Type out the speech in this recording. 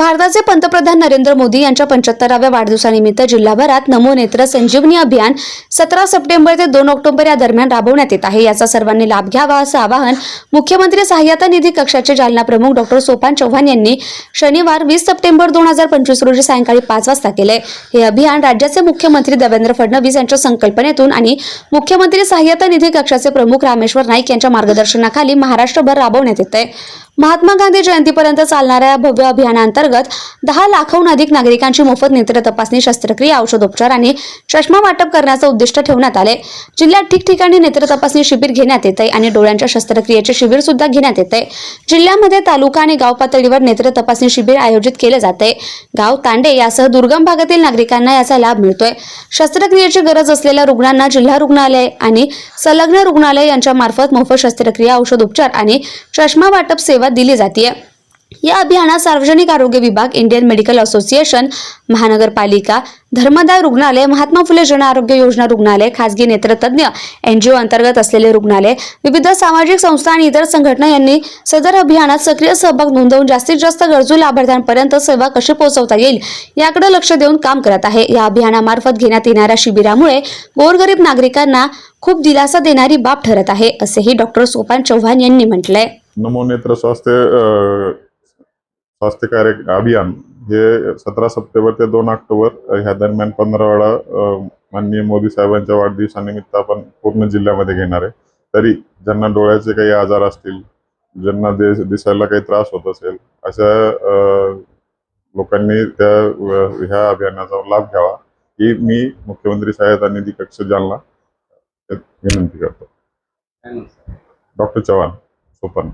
भारताचे पंतप्रधान नरेंद्र मोदी यांच्या पंच्याहत्तराव्या वाढदिवसानिमित्त जिल्हाभरात नमो नेत्र संजीवनी अभियान सतरा सप्टेंबर ते दोन ऑक्टोबर या दरम्यान राबवण्यात येत आहे. याचा सर्वांनी लाभ घ्यावा असं आवाहन मुख्यमंत्री सहाय्यता निधी कक्षाचे जालना प्रमुख डॉक्टर सोपान चव्हाण यांनी शनिवार वीस सप्टेंबर दोन हजार पंचवीस रोजी सायंकाळी पाच वाजता केले हे अभियान राज्याचे मुख्यमंत्री देवेंद्र फडणवीस यांच्या संकल्पनेतून आणि मुख्यमंत्री सहाय्यता निधी कक्षाचे प्रमुख रामेश्वर नाईक यांच्या मार्गदर्शनाखाली महाराष्ट्रभर राबवण्यात येत आहे महात्मा गांधी जयंतीपर्यंत चालणाऱ्या भव्य अभियानांतर्गत दहा लाखाहून अधिक नागरिकांची मोफत नेत्र तपासणी शस्त्रक्रिया औषधोपचार आणि चष्मा वाटप करण्याचं उद्दिष्ट ठेवण्यात आले. जिल्ह्यात ठिकठिकाणी नेत्र तपासणी शिबिर घेण्यात येत आहे आणि डोळ्यांच्या शस्त्रक्रियेचे शिबिर सुद्धा घेण्यात येत आहे जिल्ह्यामध्ये तालुका आणि गाव पातळीवर नेत्र तपासणी शिबिर आयोजित केले जाते गाव तांडे यासह दुर्गम भागातील नागरिकांना याचा लाभ मिळतोय. शस्त्रक्रियेची गरज असलेल्या रुग्णांना जिल्हा रुग्णालय आणि संलग्न रुग्णालय यांच्या मार्फत मोफत शस्त्रक्रिया औषधोपचार आणि चष्मा वाटप सेवा दिली जाते या अभियानात सार्वजनिक आरोग्य विभाग इंडियन मेडिकल असोसिएशन महानगरपालिका धर्मदाय रुग्णालय महात्मा फुले जन आरोग्य योजना रुग्णालय खासगी नेत्रतज्ञ एनजीओ अंतर्गत असलेले रुग्णालय विविध सामाजिक संस्था आणि इतर संघटना यांनी सदर अभियानात सक्रिय सहभाग नोंदवून जास्तीत जास्त गरजू लाभार्थ्यांपर्यंत सेवा कशी पोहोचवता येईल याकडे लक्ष देऊन काम करत आहे. या अभियानामार्फत घेण्यात येणाऱ्या शिबिरामुळे गोरगरीब नागरिकांना खूप दिलासा देणारी बाब ठरत आहे असेही डॉक्टर सोपान चव्हाण यांनी म्हटलंय. नमो नेत्र स्वास्थ्य अ, स्वास्थ्य कार्य अभियान. हे सतरा सप्टेंबर ते दोन ऑक्टोबर ह्या दरम्यान पंधरा वेळा माननीय मोदी साहेबांच्या वाढदिवसानिमित्त आपण पूर्ण जिल्ह्यामध्ये घेणार आहे. तरी ज्यांना डोळ्याचे काही आजार असतील ज्यांना दे- दिसायला काही त्रास होत असेल अशा लोकांनी त्या ह्या अभियानाचा लाभ घ्यावा ही मी मुख्यमंत्री सहायता निधी कक्ष जालना विनंती करतो. डॉक्टर चव्हाण सोपान.